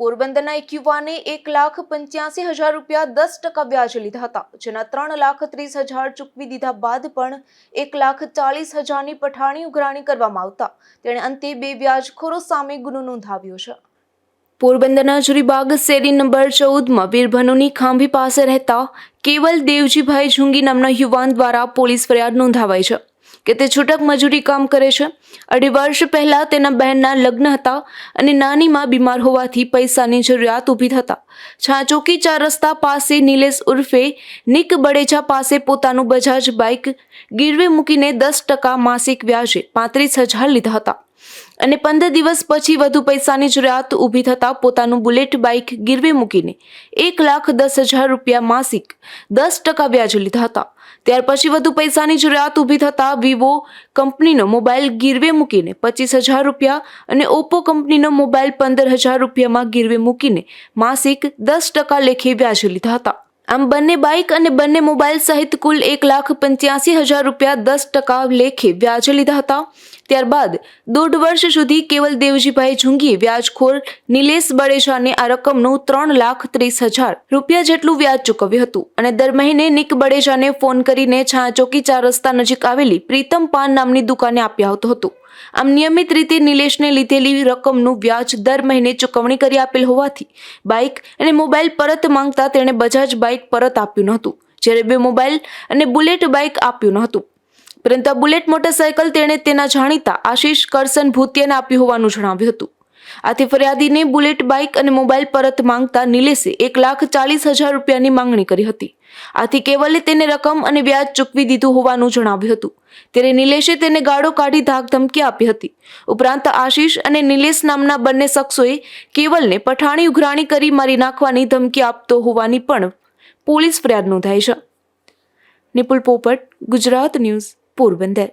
પોરબંદરના એક યુવાને એક લાખ પંચ્યાસી હજાર રૂપિયા દસ ટકા વ્યાજ લીધા હતા, જેના ત્રણ લાખ ત્રીસ હજાર ચૂકવી દીધા બાદ પણ એક લાખ ચાલીસ હજારની પઠાણી ઉઘરાણી કરવામાં આવતા. તેણે અંતે બે વ્યાજખોરો સામે ગુનો નોંધાવ્યો છે. પોરબંદરના જુરીબાગ શેરી નંબર ચૌદમાં વીરભનુની ખાંભી પાસે રહેતા કેવલ દેવજીભાઈ ઝુંગી નામના યુવાન દ્વારા પોલીસ ફરિયાદ નોંધાવાઈ છે. કે તે છૂટક મજૂરી કામ કરે છે. અઢી વર્ષ પહેલા તેના બહેનના લગ્ન હતા અને નાનીમાં બીમાર હોવાથી પૈસાની જરૂરિયાત ઊભી થતા. છાંચોકી ચાર રસ્તા પાસે નિલેશ ઉર્ફે નિક બડેજા પાસે પોતાનું બજાજ બાઇક ગીરવે મૂકીને દસ ટકા માસિક વ્યાજે પાંત્રીસ હજાર લીધા હતા. અને પંદર દિવસ પછી વધુ પૈસાની જરૂરિયાત ઊભી થતાં પોતાનું બુલેટ બાઇક ગીરવે મૂકીને એક લાખ દસ હજાર રૂપિયા માસિક દસ ટકા વ્યાજે લીધા હતા. ત્યાર પછી વધુ પૈસાની જરૂરિયાત ઊભી થતાં વિવો કંપનીનો મોબાઈલ ગીરવે મૂકીને પચીસ હજાર રૂપિયા અને ઓપ્પો કંપનીનો મોબાઈલ પંદર હજાર રૂપિયામાં ગીરવે મૂકીને માસિક દસ ટકા લેખે વ્યાજે લીધા હતા. આમ બંને બાઇક અને બંને મોબાઈલ સહિત કુલ એક લાખ પંચ્યાસી હજાર રૂપિયા દસ ટકા લેખે વ્યાજે લીધા હતા. ત્યારબાદ દોઢ વર્ષ સુધી કેવલ દેવજીભાઈ ઝુંગીએ વ્યાજખોર નિલેશ બડેજાને આ રકમનું ત્રણ લાખ ત્રીસ હજાર રૂપિયા જેટલું વ્યાજ ચૂકવ્યું હતું અને દર મહિને નિક બડેજાને ફોન કરીને છાંચોકી ચાર રસ્તા નજીક આવેલી પ્રીતમ પાન નામની દુકાને આપી આવતો હતો. આમ નિયમિત રીતે નિલેશને લીધેલી રકમનું વ્યાજ દર મહિને ચૂકવણી કરી આપેલ હોવાથી બાઇક અને મોબાઈલ પરત માંગતા તેણે બજાજ બાઇક પરત આપ્યું નહોતું, જ્યારે બે મોબાઈલ અને બુલેટ બાઇક આપ્યું નહોતું. પરંતુ આ બુલેટ મોટરસાયકલ તેણે તેના જાણીતા આશીષ કરસન ભૂતિયાને આપ્યું હોવાનું જણાવ્યું હતું. આથી ફરિયાદીને બુલેટ, બાઇક અને મોબાઈલ પરત માંગતા નિલેશે એક લાખ ચાલીસ હજાર રૂપિયાની માંગણી કરી હતી. આથી કેવલે તેને રકમ અને વ્યાજ ચૂકવી દીધું હોવાનું જણાવ્યું હતું. ત્યારે નિલેશે તેને ગાળો કાઢી ધાક ધમકી આપી હતી. ઉપરાંત આશીષ અને નિલેશ નામના બંને શખ્સોએ કેવલને પઠાણી ઉઘરાણી કરી મારી નાખવાની ધમકી આપતો હોવાની પણ પોલીસ ફરિયાદ નોંધાઈ છે. નિપુલ પોપટ, ગુજરાત ન્યૂઝ, પોરબંદર.